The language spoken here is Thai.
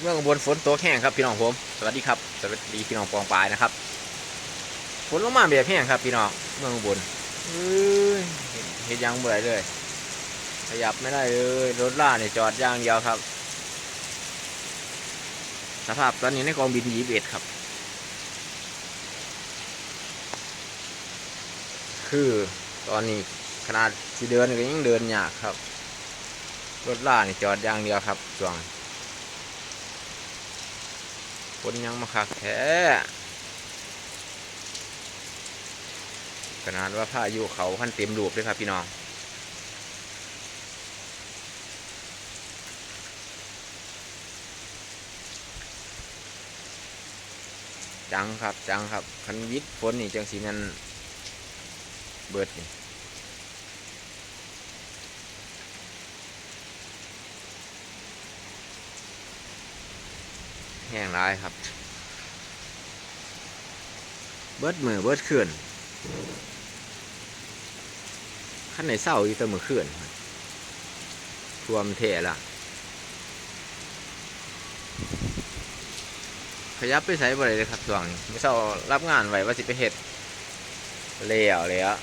เมืองอุบนฝนตกแห้งครับพี่น้องผม สวัสดีครับ สวัสดีพี่น้องปองปลายนะครับฝนลงมาแบบแห้งครับพี่น้องเมืองอุบลเอ้ยเห็นเห็นยังเบื่อเลย ขยับไม่ได้เลยรถล่าเนี่ยจอดอย่างเดียวครับ สภาพตอนนี้ในกองบินยีเอ็ดครับ คือตอนนี้ขนาดที่เดินก็ยังเดินยากครับ รถล่าเนี่ยจอดอย่างเดียวครับช่วง คนยังมาคักแท้ขนาดว่าพายุเขาพันเต็มรูปเลยครับพี่น้องจังครับจังครับคันวิทย์ฝนนี่จังสีนั้นเบิดนี่ แห้งร้ายครับ เบิดมือเบิดขื่อนขั้นในเศร้าอยู่แต่มือขื่อนท่วมเทละขยับไปใส่บ่ได้เลยครับช่วงนี้ไม่เศร้ารับงานไว้ว่าสิไปเฮ็ดเลี้ยวเลยอะ